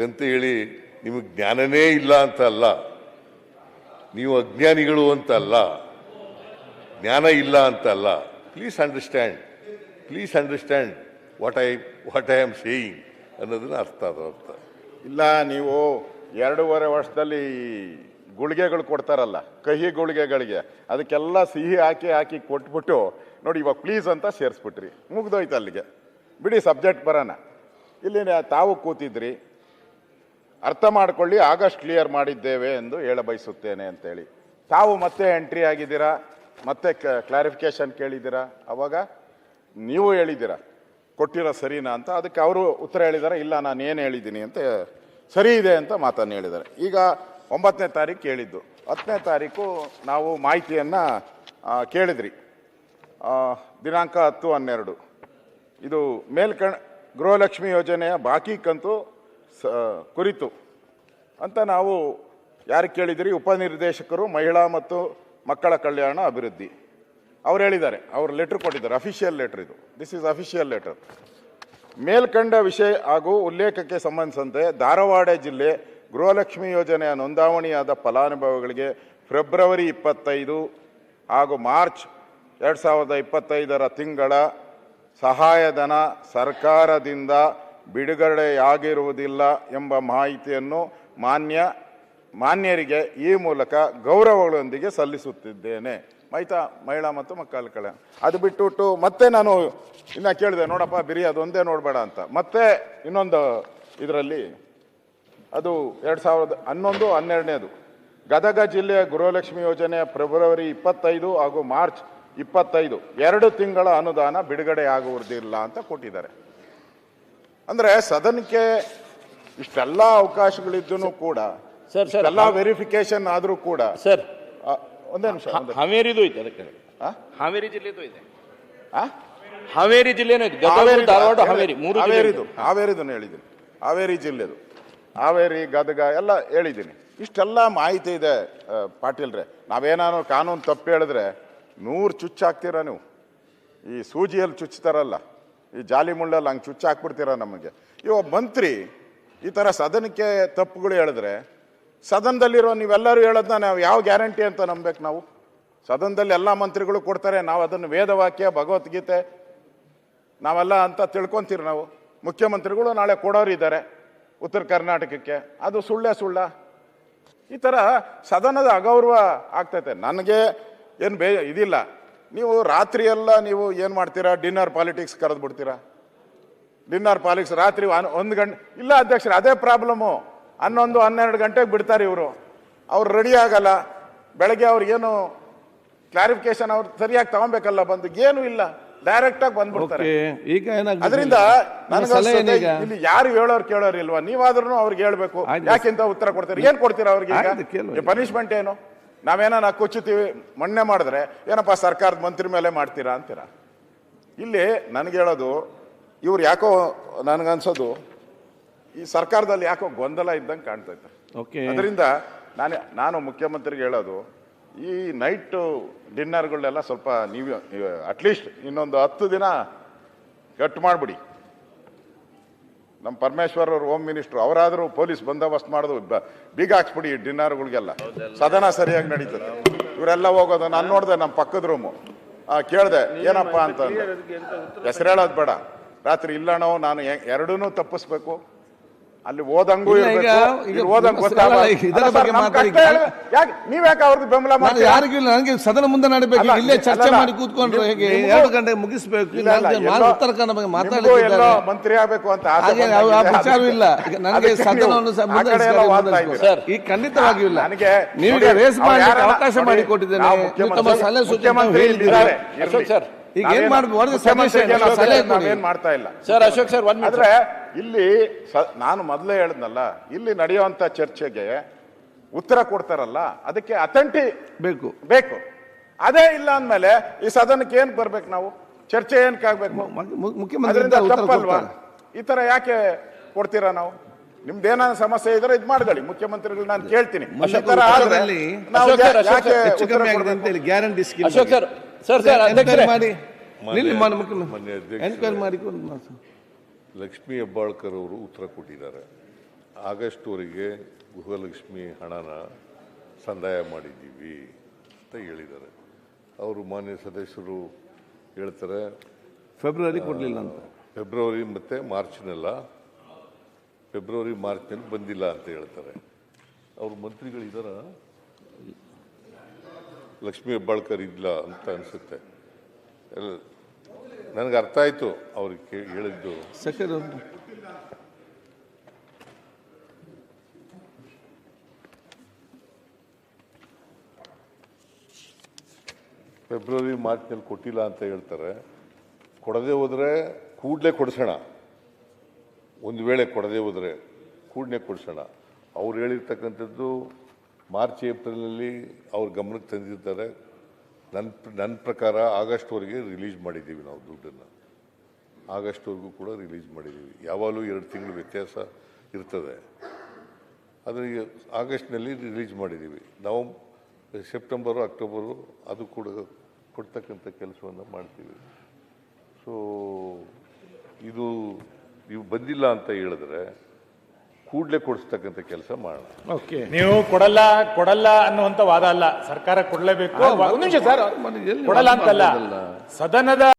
ಹಾಗಂತ ಹೇಳಿ ನಿಮಗೆ ಜ್ಞಾನನೇ ಇಲ್ಲ ಅಂತ ಅಲ್ಲ. ನೀವು ಅಜ್ಞಾನಿಗಳು ಅಂತ ಅಲ್ಲ. ಜ್ಞಾನ ಇಲ್ಲ ಅಂತ ಅಲ್ಲ. Please understand please understand what I what I am saying ಅನ್ನೋದನ್ನ ಅರ್ಥ ಅದು ಅರ್ಥ ಇಲ್ಲ, ನೀವು ಎರಡೂವರೆ ವರ್ಷದಲ್ಲಿ ಗುಳಿಗೆಗಳು ಕೊಡ್ತಾರಲ್ಲ, ಕಹಿ ಗುಳಿಗೆಗಳಿಗೆ. ಅದಕ್ಕೆಲ್ಲ ಸಿಹಿ ಹಾಕಿ ಹಾಕಿ ಕೊಟ್ಬಿಟ್ಟು ನೋಡಿ ಇವಾಗ ಪ್ಲೀಸ್ ಅಂತ ಸೇರಿಸ್ಬಿಟ್ರಿ. ಮುಗ್ದೋಯ್ತು ಅಲ್ಲಿಗೆ. ಬಿಡಿ ಸಬ್ಜೆಕ್ಟ್ ಬರೋಣ. ಇಲ್ಲಿ ತಾವು ಕೂತಿದ್ರಿ. ಅರ್ಥ ಮಾಡಿಕೊಳ್ಳಿ, ಆಗಸ್ಟ್ ಕ್ಲಿಯರ್ ಮಾಡಿದ್ದೇವೆ ಎಂದು ಹೇಳ ಬಯಸುತ್ತೇನೆ ಅಂತೇಳಿ. ತಾವು ಮತ್ತೆ ಎಂಟ್ರಿ ಆಗಿದ್ದೀರಾ? ಮತ್ತೆ ಕ್ಲಾರಿಫಿಕೇಶನ್ ಕೇಳಿದ್ದೀರಾ? ಅವಾಗ ನೀವು ಹೇಳಿದ್ದೀರಾ? ಕೊಟ್ಟಿರೋ ಸರಿನಾ ಅಂತ? ಅದಕ್ಕೆ ಅವರು ಉತ್ತರ ಹೇಳಿದ್ದಾರೆ ಇಲ್ಲ, ನಾನು ಏನು ಹೇಳಿದ್ದೀನಿ ಅಂತ ಸರಿ ಇದೆ ಅಂತ ಮಾತನ್ನು ಹೇಳಿದ್ದಾರೆ. ಈಗ ಒಂಬತ್ತನೇ ತಾರೀಕು ಕೇಳಿದ್ದು ಹತ್ತನೇ ತಾರೀಕು ನಾವು ಮಾಹಿತಿಯನ್ನು ಕೇಳಿದ್ರಿ. ದಿನಾಂಕ ಹತ್ತು ಹನ್ನೆರಡು. ಇದು ಮೇಲ್ಕಣ್, ಗೃಹಲಕ್ಷ್ಮಿ ಯೋಜನೆಯ ಬಾಕಿ ಕಂತು ಸ, ಕುರಿತು ಅಂತ ನಾವು ಯಾರು ಕೇಳಿದಿರಿ? ಉಪನಿರ್ದೇಶಕರು, ಮಹಿಳಾ ಮತ್ತು ಮಕ್ಕಳ ಕಲ್ಯಾಣ ಅಭಿವೃದ್ಧಿ. ಅವ್ರು ಹೇಳಿದ್ದಾರೆ. ಅವರು ಲೆಟ್ರ್ ಕೊಟ್ಟಿದ್ದಾರೆ. ಅಫಿಷಿಯಲ್ ಲೆಟ್ರ್ ಇದು. ದಿಸ್ ಇಸ್ ಅಫಿಷಿಯಲ್ ಲೆಟರ್ ಮೇಲ್ಕಂಡ ವಿಷಯ ಹಾಗೂ ಉಲ್ಲೇಖಕ್ಕೆ ಸಂಬಂಧಿಸಿದಂತೆ ಧಾರವಾಡ ಜಿಲ್ಲೆ ಗೃಹಲಕ್ಷ್ಮಿ ಯೋಜನೆಯ ನೋಂದಾವಣಿಯಾದ ಫಲಾನುಭವಿಗಳಿಗೆ ಫೆಬ್ರವರಿ ಇಪ್ಪತ್ತೈದು ಹಾಗೂ ಮಾರ್ಚ್ ಎರಡು ಸಾವಿರದ ಇಪ್ಪತ್ತೈದರ ತಿಂಗಳ ಸಹಾಯಧನ ಸರ್ಕಾರದಿಂದ ಬಿಡುಗಡೆಯಾಗಿರುವುದಿಲ್ಲ ಎಂಬ ಮಾಹಿತಿಯನ್ನು ಮಾನ್ಯ, ಮಾನ್ಯರಿಗೆ ಈ ಮೂಲಕ ಗೌರವಗಳೊಂದಿಗೆ ಸಲ್ಲಿಸುತ್ತಿದ್ದೇನೆ. ಮೈತಾ, ಮಹಿಳಾ ಮತ್ತು ಮಕ್ಕಳ ಕಲ್ಯಾಣ. ಅದು ಬಿಟ್ಟುಬಿಟ್ಟು ಮತ್ತೆ ನಾನು ಇನ್ನು ಕೇಳಿದೆ, ನೋಡಪ್ಪ, ಬಿರಿ, ಅದೊಂದೇ ನೋಡಬೇಡ ಅಂತ. ಮತ್ತೆ ಇನ್ನೊಂದು ಇದರಲ್ಲಿ, ಅದು ಎರಡು ಸಾವಿರದ ಹನ್ನೊಂದು, ಹನ್ನೆರಡನೇದು. ಗದಗ ಜಿಲ್ಲೆಯ ಗೃಹಲಕ್ಷ್ಮಿ ಯೋಜನೆ ಫೆಬ್ರವರಿ ಇಪ್ಪತ್ತೈದು ಹಾಗೂ ಮಾರ್ಚ್ ಇಪ್ಪತ್ತೈದು. ಎರಡು ತಿಂಗಳ ಅನುದಾನ ಬಿಡುಗಡೆಯಾಗುವುದಿಲ್ಲ ಅಂತ ಕೊಟ್ಟಿದ್ದಾರೆ. ಅಂದ್ರೆ ಸದನಕ್ಕೆ ಇಷ್ಟೆಲ್ಲ ಅವಕಾಶಗಳಿದ್ದೂ ಕೂಡ ಸರ್ ಸರ್ ಎಲ್ಲ ವೆರಿಫಿಕೇಶನ್ ಆದರೂ ಕೂಡ ಸರ್ ಒಂದೇ ನಿಮಿಷ ಒಂದೇ- ಹಾವೇರಿದು ಐತೆ ಅದಕ್ಕೆ. ಆ? ಹಾವೇರಿ ಜಿಲ್ಲೆದು ಇದೆ ಆ? ಹಾವೇರಿ ಜಿಲ್ಲೆನೂ ಇದೆ ಗದಗ ಹಾವೇರಿ- ಧಾರವಾಡ ಹಾವೇರಿ ಮೂರು ಜಿಲ್ಲೆ ಹಾವೇರಿದು ಇದೆ. ಹೇಳಿದ್ದೀನಿ. ಹಾವೇರಿ ಜಿಲ್ಲೆದು. ಹಾವೇರಿ ಗದಗ ಎಲ್ಲ ಹೇಳಿದ್ದೀನಿ. ಇಷ್ಟೆಲ್ಲ ಮಾಹಿತಿ ಇದೆ ಆ, ಪಾಟೀಲ್ರೆ. ನಾವೇನಾದ್ರು ಕಾನೂನು ತಪ್ಪು ಹೇಳಿದ್ರೆ ನೂರು ಚುಚ್ಚು ಹಾಕ್ತೀರಾ ನೀವು? ಈ ಸೂಜಿಯಲ್ಲಿ ಚುಚ್ತಾರಲ್ಲ. ಈ ಜಾಲಿ ಮುಳ್ಳಲ್ಲಿ ಹಂಗೆ ಚುಚ್ಚಿ ಹಾಕ್ಬಿಡ್ತೀರ ನಮಗೆ? ಇವ ಮಂತ್ರಿ, ಈ ಥರ ಸದನಕ್ಕೆ ತಪ್ಪುಗಳು ಹೇಳಿದ್ರೆ, ಸದನದಲ್ಲಿರೋ ನೀವೆಲ್ಲರೂ ಹೇಳೋದನ್ನ ನಾವು ಯಾವ ಗ್ಯಾರಂಟಿ ಅಂತ ನಂಬೇಕು ನಾವು? ಸದನದಲ್ಲಿ ಎಲ್ಲ ಮಂತ್ರಿಗಳು ಕೊಡ್ತಾರೆ, ನಾವು ಅದನ್ನು ವೇದವಾಕ್ಯ, ಭಗವದ್ಗೀತೆ, ನಾವೆಲ್ಲ ಅಂತ ತಿಳ್ಕೊಂತೀರಿ ನಾವು? ಮುಖ್ಯಮಂತ್ರಿಗಳು ನಾಳೆ ಕೊಡೋರು ಇದ್ದಾರೆ, ಉತ್ತರ ಕರ್ನಾಟಕಕ್ಕೆ. ಅದು ಸುಳ್ಳೇ ಸುಳ್ಳ. ಈ ಥರ ಸದನದ ಅಗೌರವ ಆಗ್ತೈತೆ. ನನಗೆ ಏನು ಬೇ ಇದಿಲ್ಲ. ನೀವು ರಾತ್ರಿ ಎಲ್ಲ ನೀವು ಏನು ಮಾಡ್ತೀರಾ? ಡಿನ್ನರ್ ಪಾಲಿಟಿಕ್ಸ್ ಕರೆದು ಬಿಡ್ತೀರಾ? ಡಿನ್ನರ್ ಪಾಲಿಟಿಕ್ಸ್ ರಾತ್ರಿ ಒಂದು ಗಂಟೆ ಇಲ್ಲ ಅಧ್ಯಕ್ಷರು ಅದೇ ಪ್ರಾಬ್ಲಮ್ಮು ಹನ್ನೊಂದು ಹನ್ನೆರಡು ಗಂಟೆಗೆ ಬಿಡ್ತಾರೆ ಇವರು. ಅವ್ರು ರೆಡಿ ಆಗಲ್ಲ. ಬೆಳಗ್ಗೆ ಅವ್ರಿಗೇನು ಕ್ಲಾರಿಫಿಕೇಶನ್ ಅವ್ರು ಸರಿಯಾಗಿ ತಗೊಬೇಕಲ್ಲ ಬಂದು. ಏನು ಇಲ್ಲ. ಡೈರೆಕ್ಟ್ ಆಗಿ ಬಂದ್ಬಿಡ್ತಾರೆ. ಈಗ ಅದರಿಂದ ಇಲ್ಲಿ ಯಾರು ಹೇಳೋರು ಕೇಳೋರು ಇಲ್ವಾ ನೀವಾದ್ರೂ ಅವ್ರಿಗೆ ಹೇಳ್ಬೇಕು. ಯಾಕೆಂತ ಉತ್ತರ ಕೊಡ್ತೀರಿ? ಏನ್ ಕೊಡ್ತೀರಾ ಅವ್ರಿಗೆ ಪನಿಷ್ಮೆಂಟ್ ಏನು? ನಾವೇನ ಕೊಚ್ಚುತ್ತೀವಿ ಮೊನ್ನೆ ಮಾಡಿದ್ರೆ ಏನಪ್ಪ ಸರ್ಕಾರದ ಮಂತ್ರಿ ಮೇಲೆ ಮಾಡ್ತೀರಾ ಅಂತೀರಾ? ಇಲ್ಲಿ ನನಗೆ ಹೇಳೋದು ಇವ್ರು ಯಾಕೋ ನನಗನ್ಸೋದು ಈ ಸರ್ಕಾರದಲ್ಲಿ ಯಾಕೋ ಗೊಂದಲ ಇದ್ದಂಗೆ ಕಾಣ್ತೈತೆ ಓಕೆ ಅದರಿಂದ ನಾನು ನಾನು ಮುಖ್ಯಮಂತ್ರಿಗೆ ಹೇಳೋದು ಈ ನೈಟ್ ಡಿನ್ನರ್ಗಳನ್ನೆಲ್ಲ ಸ್ವಲ್ಪ ನೀವು ಅಟ್ಲೀಸ್ಟ್ ಇನ್ನೊಂದು ಹತ್ತು ದಿನ ಕಟ್ ಮಾಡಿಬಿಡಿ. ನಮ್ಮ ಪರಮೇಶ್ವರ್ ಅವರು ಹೋಮ್ ಮಿನಿಸ್ಟರ್ ಅವರಾದರೂ ಪೊಲೀಸ್ ಬಂದೋಬಸ್ತ್ ಮಾಡೋದು ಬೀಗ ಹಾಕ್ಸ್ಬಿಡಿ ಡಿನ್ನರ್ಗಳಿಗೆಲ್ಲ. ಸದನ ಸರಿಯಾಗಿ ನಡೀತದೆ. ಇವರೆಲ್ಲ ಹೋಗೋದು ನಾನು ನೋಡಿದೆ ನಮ್ಮ ಪಕ್ಕದ ರೂಮು ಕೇಳಿದೆ ಏನಪ್ಪ ಅಂತ ಹೆಸರು ಹೇಳೋದು ಬೇಡ. ರಾತ್ರಿ ಇಲ್ಲಣೋ ನಾನು ಎರಡೂ ತಪ್ಪಿಸ್ಬೇಕು. ಅಲ್ಲಿ ಓದಂಗೂ ಇರಬೇಕು ಈಗ- ಇರ್ಬೇಕು ಇಲ್ಲಿ ಓದಂಗ್ ಅಲ್ಲ, ಗೊತ್ತಾಗಲ್ಲ. ಈಗ ಇದರ ಬಗ್ಗೆ ನಮ್ ಮಾತಾಡಿ. ಕಷ್ಟ ಹೇಳಿ- ಯಾಕೆ ನೀವ್ ಯಾಕೆ ಅವ್ರಿಗೆ ಬೆಂಬಲ ಮಾಡಿ? ಯಾರಿಗೂ ಇಲ್ಲ. ನನಗೆ ಸದನ ಮುಂದೆ ನಡಬೇಕು. ಅಲ್ಲ, ಇಲ್ಲೇ ಚರ್ಚೆ ಮಾಡಿ ಕೂತ್ಕೊಂಡ್ರೆ ಹೇಗೆ ಎರಡು ಗಂಟೆ ಮುಗಿಸ್ಬೇಕು. ಉತ್ತರ ಕನ್ನಡ ಮಾತಾಡಿದ್ದಾರೆ ಮಂತ್ರಿ ಆಗ್ಬೇಕು ಅಂತ ಯಾವ ಇಲ್ಲ. ಈಗ ನನಗೆ ಸದನವನ್ನು ಈಗ ಖಂಡಿತವಾಗಿಯೂ ಇಲ್ಲ. ನನಗೆ ನೀವು ರೇಸ್ ಮಾಡಿ ಅವಕಾಶ ಮಾಡಿ ಕೊಟ್ಟಿದ್ದೇನೆ ಸಲಹೆ ಸೂಚನೆ ಹೇಳಿದ್ದಾರೆ? ಸರ್ ಈಗ ಏನ್ ಮಾಡ್ಬೋದು ಮಾಡ್ತಾ ಇಲ್ಲ. ಸರ್ ಅಶೋಕ್ ಸರ್ ಒಂದ್ ಆದ್ರೆ ಇಲ್ಲಿ ನಾನು ಮೊದಲೇ ಹೇಳಿದ್ನಲ್ಲ ಇಲ್ಲಿ ನಡೆಯುವಂತ ಚರ್ಚೆಗೆ ಉತ್ತರ ಕೊಡ್ತಾರಲ್ಲ ಅದಕ್ಕೆ ಅಥೆಂಟಿ ಬೇಕು. ಬೇಕು. ಅದೇ ಇಲ್ಲ ಅಂದ್ಮೇಲೆ ಈ ಸದನಕ್ಕೆ ಏನ್ ಬರ್ಬೇಕು ನಾವು? ಚರ್ಚೆ ಏನಕ್ಕೆ ಆಗ್ಬೇಕು? ಮು- ಮು- ಮುಖ್ಯಮಂತ್ರಿ ಉತ್ತರ ತಪ್ಪಲ್ವಾ? ಕೊಡ್ತಾರೆ. ಈ ತರ ಯಾಕೆ ಕೊಡ್ತೀರಾ ನಾವು? ನಿಮ್ದೇನಾದ್ರು ಸಮಸ್ಯೆ ಇದ್ರೆ ಇದು ಮಾಡ್ಕೊಳ್ಳಿ. ಮುಖ್ಯಮಂತ್ರಿಗಳು ನಾನು ಕೇಳ್ತೀನಿ. ಗ್ಯಾರಂಟಿ ಸರ್ ಸರ್ ಅಧ್ಯಕ್ಷರೇ. ಮಾಡಿ. ಎನ್ಕ್ವೈರಿ ಮಾಡಿಕೊಂಡು ಮಾತು. ಲಕ್ಷ್ಮೀ ಹೆಬ್ಬಾಳ್ಕರ್ ಅವರು ಉತ್ತರ ಕೊಟ್ಟಿದ್ದಾರೆ. ಆಗಸ್ಟ್ವರೆಗೆ ಗೃಹಲಕ್ಷ್ಮಿ ಹಣನ ಸಂದಾಯ ಮಾಡಿದ್ದೀವಿ ಅಂತ ಹೇಳಿದ್ದಾರೆ. ಅವರು ಮಾನ್ಯ ಸದಸ್ಯರು ಹೇಳ್ತಾರೆ ಫೆಬ್ರವರಿ ಕೊಡಲಿಲ್ಲ ಅಂತ. ಫೆಬ್ರವರಿ ಮತ್ತು ಮಾರ್ಚ್ನೆಲ್ಲ. ಫೆಬ್ರವರಿ ಮಾರ್ಚ್ನಲ್ಲಿ ಬಂದಿಲ್ಲ ಅಂತ ಹೇಳ್ತಾರೆ. ಅವ್ರ ಮಂತ್ರಿಗಳಿದಾರ. ಲಕ್ಷ್ಮೀ ಹೆಬ್ಬಾಳ್ಕರ್ ಇಲ್ಲ ಅಂತ ಅನಿಸುತ್ತೆ. ನನಗೆ ಅರ್ಥ ಆಯಿತು ಅವ್ರಿಗೆ ಕೇ- ಹೇಳಿದ್ದು. ಸೆಕೆಂಡ್ ಫೆಬ್ರವರಿ ಮಾರ್ಚ್ನಲ್ಲಿ ಕೊಟ್ಟಿಲ್ಲ ಅಂತ ಹೇಳ್ತಾರೆ. ಕೊಡದೆ ಹೋದರೆ ಕೂಡಲೇ ಕೊಡಿಸೋಣ. ಒಂದು ವೇಳೆ ಕೊಡದೆ ಹೋದರೆ ಕೂಡಲೇ ಕೊಡಿಸೋಣ. ಅವ್ರು ಹೇಳಿರ್ತಕ್ಕಂಥದ್ದು ಮಾರ್ಚ್, ಏಪ್ರಿಲಲ್ಲಿ ಅವ್ರ ಗಮನಕ್ಕೆ ತಂದಿರ್ತಾರೆ. ನನ್ನ ನನ್ನ ಪ್ರಕಾರ ಆಗಸ್ಟ್ವರೆಗೆ ರಿಲೀಸ್ ಮಾಡಿದ್ದೀವಿ ನಾವು ದುಡ್ಡನ್ನು. ಆಗಸ್ಟ್ವರೆಗೂ ಕೂಡ ರಿಲೀಸ್ ಮಾಡಿದ್ದೀವಿ. ಯಾವಾಗಲೂ ಎರಡು ತಿಂಗಳು ವ್ಯತ್ಯಾಸ ಇರ್ತದೆ. ಅದು ಆಗಸ್ಟ್ನಲ್ಲಿ ರಿಲೀಸ್ ಮಾಡಿದ್ದೀವಿ. ನಾವು ಸೆಪ್ಟೆಂಬರು, ಅಕ್ಟೋಬರು ಅದು ಕೂಡ ಕೊಡ್ತಕ್ಕಂಥ ಕೆಲಸವನ್ನು ಮಾಡ್ತೀವಿ. ಸೊ, ಇದು ನೀವು ಬಂದಿಲ್ಲ ಅಂತ ಹೇಳಿದ್ರೆ ಕೂಡಲೇ ಕೊಡಿಸ್ತಕ್ಕಂಥ ಕೆಲಸ ಮಾಡೋಣ. ಓಕೆ. ನೀವು ಕೊಡಲ್ಲ ಕೊಡಲ್ಲ ಅನ್ನುವಂತ ವಾದ ಅಲ್ಲ. ಸರ್ಕಾರ ಕೊಡಲೇಬೇಕು ನಿಮಿಷ ಸರ್. ಕೊಡಲ್ಲ ಅಂತಲ್ಲ? ಸದನದ